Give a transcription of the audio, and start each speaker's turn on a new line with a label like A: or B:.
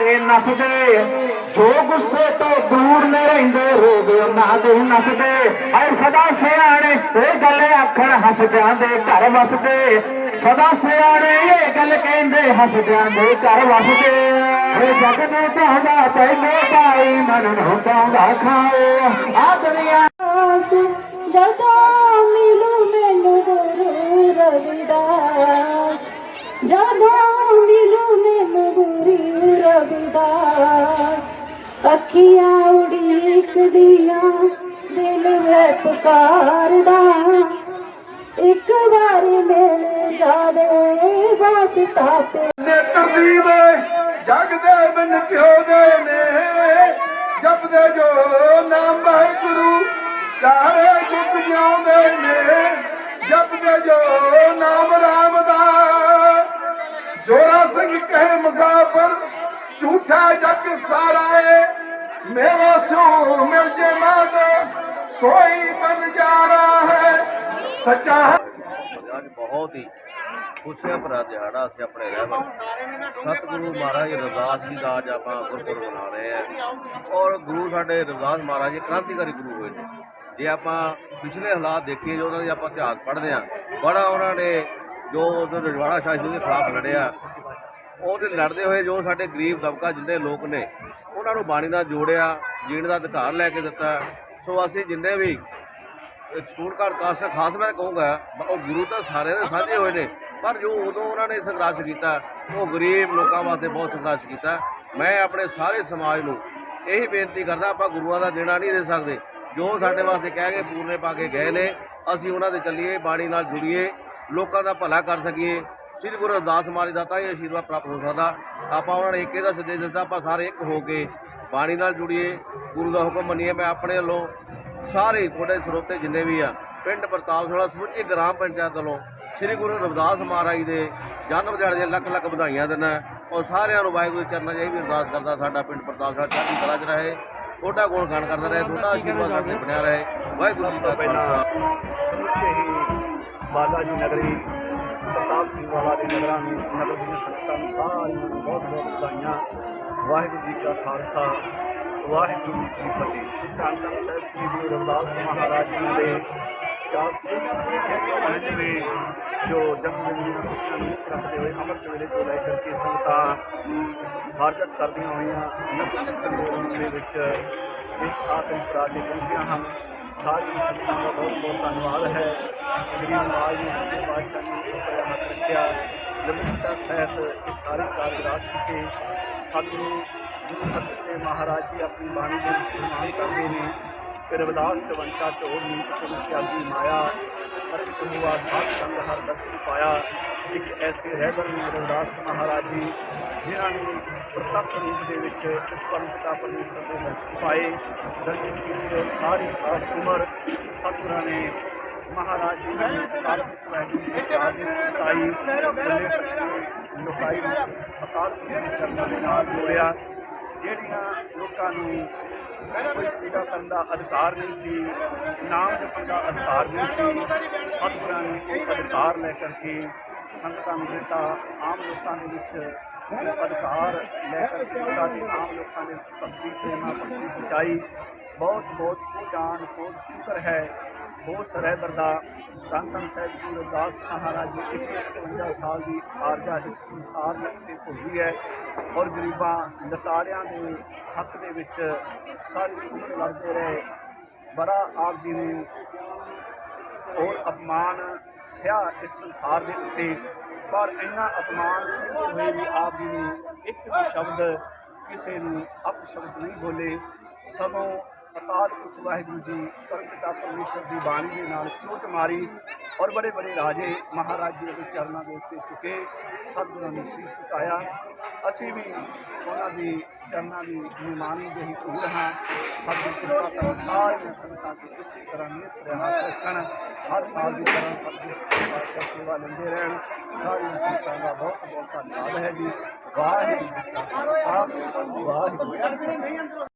A: ਦੇ ਨਸਦੇ ਜੋ ਗੁੱਸੇ ਤੋਂ ਦੂਰ ਨੇ ਰਹਿੰਦੇ, ਰੋਗ ਉਹਨਾਂ ਦੇ ਨਸਦੇ ਐ ਸਦਾ ਸਿਆਣੇ, ਇਹ ਗੱਲ ਆਖਣ ਹੱਸਦਿਆਂ ਦੇ ਘਰ ਵਸਦੇ ਸਦਾ ਸਿਆਣੇ, ਇਹ ਗੱਲ ਕਹਿੰਦੇ ਹੱਸਦਿਆਂ ਦੇ ਘਰ ਵਸਦੇ ਇਹ ਜਗ ਨੂੰ ਚਾਹੁੰਦਾ ਪਹਿਲੇ ਭਾਈ ਮਨ ਨੂੰ ਚਾਹੁੰਦਾ ਖਾਓ। ਆ ਦੁਨੀਆ
B: ਜਦੋਂ ਅੱਖੀਆਂ ਉਡੀਕਦੀਆਂ ਦਿਲ ਹੈ ਪੁਕਾਰਦਾ। ਇੱਕ ਵਾਰ ਮਿਲ ਜਾਵੇ ਵਾਸਤਾ ਤੇ
A: ਨੇ ਤਰਦੀਬ ਜਗ ਦੇ ਬਿਨ ਕਿਉ ਦੇ ਨੇ। ਜਪਦੇ ਜੋ ਨਾਮ ਵਾਹਿਗੁਰੂ ਚਾਰੇ ਜੁਗ ਜਿਉਂਦੇ ਨੇ। ਜਪਦੇ ਜੋ ਨਾਮ ਰਾਮ ਦਾ ਜੋਰਾ ਸਿੰਘ ਕਹੇ ਮੁਸਾਫਰ ਝੂਠਾ ਜਗ ਸਾਰਾ ਏ ਮੇਰਾ ਸੂ ਮਿਲ ਜੇ ਮਾਤ, ਸੋਈ ਬਨ ਜਾਣਾ ਹੈ। ਸੱਚਾ ਹੈ।
C: ਅੱਜ ਬਹੁਤ ਹੀ ਖੁਸ਼ੀਆਂ ਭਰਾ ਦਿਹਾੜਾ ਅਸੀਂ ਆਪਣੇ ਰਹਿਬਰ ਸਤਿਗੁਰੂ ਮਹਾਰਾਜ ਰਵਿਦਾਸ ਜੀ ਦਾ ਅੱਜ ਆਪਾਂ ਗੁਰਪੁਰਬ ਮਨਾ ਰਹੇ ਹਾਂ। ਔਰ ਗੁਰੂ ਸਾਡੇ ਰਵਿਦਾਸ ਮਹਾਰਾਜ ਜੀ ਕ੍ਰਾਂਤੀਕਾਰੀ ਗੁਰੂ ਹੋਏ ਨੇ। ਜੇ ਆਪਾਂ ਪਿਛਲੇ ਹਾਲਾਤ ਦੇਖੀਏ, ਜੋ ਉਹਨਾਂ ਦੀ ਆਪਾਂ ਇਤਿਹਾਸ ਪੜ੍ਹਦੇ ਹਾਂ, ਬੜਾ ਉਹਨਾਂ ਨੇ ਜੋ ਉਸ ਰਜਵਾੜਾ ਸ਼ਾਸਨ ਦੇ ਖਿਲਾਫ ਲੜਿਆ। ਉਹਦੇ ਲੜਦੇ ਹੋਏ ਜੋ ਸਾਡੇ ਗਰੀਬ ਦਬਕਾ ਜਿੰਨੇ ਲੋਕ ਨੇ, ਉਹਨਾਂ ਨੂੰ ਬਾਣੀ ਨਾਲ ਜੋੜਿਆ, ਜੀਣ ਦਾ ਅਧਿਕਾਰ ਲੈ ਕੇ ਦਿੱਤਾ। ਸੋ ਅਸੀਂ ਜਿੰਨੇ ਵੀ ਸਕੂਲ ਘਰ ਕਾਸਟ ਖਾਸ ਮੈਂ ਕਹੂੰਗਾ ਉਹ ਗੁਰੂ ਤਾਂ ਸਾਰੇ ਦੇ ਸਾਂਝੇ ਹੋਏ ਨੇ, ਪਰ ਜੋ ਉਦੋਂ ਉਹਨਾਂ ਨੇ ਸੰਘਰਸ਼ ਕੀਤਾ, ਉਹ ਗਰੀਬ ਲੋਕਾਂ ਵਾਸਤੇ ਬਹੁਤ ਸੰਘਰਸ਼ ਕੀਤਾ। ਮੈਂ ਆਪਣੇ ਸਾਰੇ ਸਮਾਜ ਨੂੰ ਇਹੀ ਬੇਨਤੀ ਕਰਦਾ, ਆਪਾਂ ਗੁਰੂਆਂ ਦਾ ਦੇਣਾ ਨਹੀਂ ਦੇ ਸਕਦੇ। ਜੋ ਸਾਡੇ ਵਾਸਤੇ ਕਹਿ ਕੇ ਪੂਰਨੇ ਪਾ ਕੇ ਗਏ ਨੇ, ਅਸੀਂ ਉਹਨਾਂ ਦੇ ਚੱਲੀਏ, ਬਾਣੀ ਨਾਲ ਜੁੜੀਏ, ਲੋਕਾਂ ਦਾ ਭਲਾ ਕਰ ਸਕੀਏ। ਸ੍ਰੀ ਗੁਰੂ ਰਵਿਦਾਸ ਮਹਾਰਾਜ ਦਾ ਤਾਂ ਇਹ ਆਸ਼ੀਰਵਾਦ ਪ੍ਰਾਪਤ ਹੋ ਸਕਦਾ। ਆਪਾਂ ਉਹਨਾਂ ਨੇ ਏਕੇ ਦਾ ਸੰਦੇਸ਼ ਦਿੱਤਾ, ਆਪਾਂ ਸਾਰੇ ਇੱਕ ਹੋ ਕੇ ਬਾਣੀ ਨਾਲ ਜੁੜੀਏ। ਗੁਰੂ ਦਾ ਹੁਕਮ ਮੰਨੀਏ, ਮੈਂ ਆਪਣੇ ਵੱਲੋਂ ਸਾਰੇ ਤੁਹਾਡੇ ਸਰੋਤੇ ਜਿੰਨੇ ਵੀ ਆ, ਪਿੰਡ ਪ੍ਰਤਾਪ ਵਾਲਾ ਸਮੁੱਚੀ ਗ੍ਰਾਮ ਪੰਚਾਇਤ ਵੱਲੋਂ ਸ੍ਰੀ ਗੁਰੂ ਰਵਿਦਾਸ ਮਹਾਰਾਜ ਦੇ ਜਨਮ ਦਿਹਾੜੇ ਦੀਆਂ ਲੱਖ ਲੱਖ ਵਧਾਈਆਂ ਦਿੰਦਾ ਔਰ ਸਾਰਿਆਂ ਨੂੰ ਵਾਹਿਗੁਰੂ ਦੇ ਚਰਨਾਂ 'ਚ ਇਹ ਵੀ ਅਰਦਾਸ ਕਰਦਾ, ਸਾਡਾ ਪਿੰਡ ਪ੍ਰਤਾਪ ਵਾਲਾ ਚੜ੍ਹਦੀ ਕਲਾ 'ਚ ਰਹੇ, ਤੁਹਾਡਾ ਗੁਣ ਗਾਣ ਕਰਦਾ ਰਹੇ, ਤੁਹਾਡਾ ਆਸ਼ੀਰਵਾਦ ਸਾਡੇ ਬਣਿਆ ਰਹੇ। ਵਾਹਿਗੁਰੂ ਜੀ ਦਾ ਖਾਲਸਾ।
D: ਸਮੁੱਚੇ ਹੀ ਬਾਲਾ ਜੀ ਨਗਰੀ ਪ੍ਰਤਾਪ ਸਿੰਘ ਵਾਲਾ ਦੇ ਨਗਰਾਂ ਨੂੰ ਨਗਰ ਦੀ ਸੰਗਤਾਂ ਨੂੰ ਸਾਰਿਆਂ ਨੂੰ ਬਹੁਤ ਬਹੁਤ ਵਧਾਈਆਂ। ਵਾਹਿਗੁਰੂ ਜੀ ਕਾ ਖਾਲਸਾ, ਵਾਹਿਗੁਰੂ ਜੀ ਕੀ ਫਤਿਹ। ਧੰਨ ਧੰਨ ਸਾਹਿਬ ਸ੍ਰੀ ਗੁਰੂ ਰਵਿਦਾਸ ਮਹਾਰਾਜ ਜੀ ਦੇ ਚਾਰ ਛੇ ਸੌ ਪੰਜਵੇਂ ਜੋ ਜਨਮ ਦੀਆਂ ਖੁਸ਼ੀਆਂ ਨੂੰ ਰੱਖਦੇ ਹੋਏ ਅੰਮ੍ਰਿਤ ਵੇਲੇ ਤੋਂ ਲੈ ਕੇ ਸੰਗਤਾਂ ਮਾਰਕਸ ਕਰਦੀਆਂ ਹੋਈਆਂ। ਨਗਰ ਦੇ ਵਿੱਚ ਇਸ ਆਤਮ ਪ੍ਰਾਜੇ ਪਹੁੰਚੀਆਂ ਹਨ। ਸਾਰੀ ਸੰਗਤਾਂ ਦਾ ਬਹੁਤ ਬਹੁਤ ਧੰਨਵਾਦ ਹੈ। ਗਰੀਬ ਨਵਾਜ ਨੇ ਸੱਚੇ ਪਾਤਸ਼ਾਹ ਨੇ ਉੱਪਰ ਹੱਥ ਰੱਖਿਆ। ਲੰਬੀਤਾ ਸਹਿਤ ਇਹ ਸਾਰੇ ਕਾਰਜਰਾਸ ਕੀਤੇ। ਸਾਨੂੰ ਗੁਰੂ ਸਤਿਗੁਰੂ ਮਹਾਰਾਜ ਜੀ ਆਪਣੀ ਬਾਣੀ ਦੇ ਵਿੱਚ ਫਰਮਾਨ ਕਰਦੇ ਨੇ ਰਵਿਦਾਸ ਕਵੰਤਾ ਢੋਲ ਨੀਤ ਤੁਮ ਪਿਆਦੀ ਮਾਇਆ ਹਰਿ ਹੁਆ ਸਾਧ ਸੰਗ ਹਰ ਦਰਸ਼ਨ ਪਾਇਆ। ਇੱਕ ਐਸੇ ਰਹਿਬਰ ਨੇ ਰਵਿਦਾਸ ਮਹਾਰਾਜ ਜੀ, ਜਿਨ੍ਹਾਂ ਨੇ ਪ੍ਰਤੱਖ ਰੂਪ ਦੇ ਵਿੱਚ ਇਸ ਪਰਮ ਪਿਤਾ ਪਰਮੇਸ਼ਰ ਦੇ ਦਰਸ਼ਨ ਪਾਏ। ਦਰਸ਼ਨ ਕੀਤੇ, ਸਾਰੀ ਆਪ ਉਮਰ ਸਤਿਗੁਰਾਂ ਨੇ ਮਹਾਰਾਜ ਜੀ ਨੇ ਕਾਰਤਿਕ ਵੈਗੁਰੂ ਦੀ ਆਦਿ ਚੁਕਾਈ ਲੋਕਾਈ। ਅਕਾਲ ਦੇ ਚਰਨਾਂ ਦੇ ਨਾਲ ਜੋੜਿਆ। ਜਿਹੜੀਆਂ ਲੋਕਾਂ ਨੂੰ ਕੋਈ ਪੂਜਾ ਕਰਨ ਦਾ ਅਧਿਕਾਰ ਨਹੀਂ ਸੀ, ਨਾਮ ਜਪਣ ਦਾ ਅਧਿਕਾਰ ਨਹੀਂ ਸੀ। ਸਤਿਗੁਰਾਂ ਨੇ ਉਹ ਅਧਿਕਾਰ ਲੈ ਕਰਕੇ ਸੰਗਤਾਂ ਨੂੰ ਦਿੱਤਾ। ਆਮ ਲੋਕਾਂ ਦੇ ਵਿੱਚ ਅਧਿਕਾਰ ਲੈ ਕਰਕੇ ਦਿੱਤਾ ਆਮ ਲੋਕਾਂ ਦੇ ਵਿੱਚ ਭਗਤੀ, ਪ੍ਰੇਮਾ, ਭਗਤੀ ਪਹੁੰਚਾਈ। ਬਹੁਤ ਬਹੁਤ ਜਾਨ ਬਹੁਤ ਸ਼ੁਕਰ ਹੈ। ਉਸ ਰਹਿਬਰ ਦਾ ਧੰਨ ਧੰਨ ਸਾਹਿਬ ਜੀ ਰਵਿਦਾਸ ਮਹਾਰਾਜ ਜੀ 151 ਸਾਲ ਦੀ ਆਰਜਾ ਇਸ ਸੰਸਾਰ ਦੇ ਭੁੱਲੀ ਹੈ। ਔਰ ਗਰੀਬਾਂ ਲਤਾਰਿਆਂ ਦੇ ਹੱਕ ਦੇ ਵਿੱਚ ਸਾਰੀ ਉਮਰ ਲੜਦੇ ਰਹੇ। ਬੜਾ ਆਪ ਜੀ ਨੇ ਔਰ ਅਪਮਾਨ ਸਿਆ ਇਸ ਸੰਸਾਰ ਦੇ ਉੱਤੇ। ਪਰ ਇੰਨਾ ਅਪਮਾਨ ਸਹਿੰਦੇ ਹੋਏ ਵੀ ਆਪ ਜੀ ਨੇ ਇੱਕ ਵੀ ਸ਼ਬਦ ਕਿਸੇ ਨੂੰ ਅਪਸ਼ਬਦ ਨਹੀਂ ਬੋਲੇ। ਸਗੋਂ ਅਕਾਲ ਪੁਰਖ ਵਾਹਿਗੁਰੂ ਜੀ ਪਰਮਪਿਤਾ ਪਰਮੇਸ਼ਵਰ ਦੀ ਬਾਣੀ ਦੇ ਨਾਲ ਚੋਟ ਮਾਰੀ ਔਰ ਬੜੇ ਬੜੇ ਰਾਜੇ ਮਹਾਰਾਜੇ ਦੇ ਚਰਨਾਂ ਦੇ ਉੱਤੇ ਝੁਕੇ ਸਤਿਗੁਰਾਂ ਨੂੰ ਸੀਸ ਝੁਕਾਇਆ ਅਸੀਂ ਵੀ ਉਹਨਾਂ ਦੀ ਚਰਨਾਂ ਦੀ ਨਿਮਾਨੀ ਦੇ ਹੀ ਧੂੜ ਹਾਂ। ਸਤਿਗੁਰ ਕਿਰਪਾ ਕਰਨ ਸਾਰੀਆਂ ਸੰਗਤਾਂ ਤੇ ਇਸੇ ਤਰ੍ਹਾਂ ਨਿਤ ਰਹਿਣਾ ਰੱਖਣ। ਹਰ ਸਾਲ ਦੀ ਤਰ੍ਹਾਂ ਸਭ ਦੀ ਅੱਛਾ ਸੇਵਾ ਲੈਂਦੇ ਰਹਿਣ। ਸਾਰੀਆਂ ਸੰਗਤਾਂ ਦਾ ਬਹੁਤ ਬਹੁਤ ਧੰਨਵਾਦ ਹੈ ਜੀ। ਵਾਹਿਗੁਰੂ ਜੀ ਕਾ ਖਾਲਸਾ, ਵਾਹਿਗੁਰੂ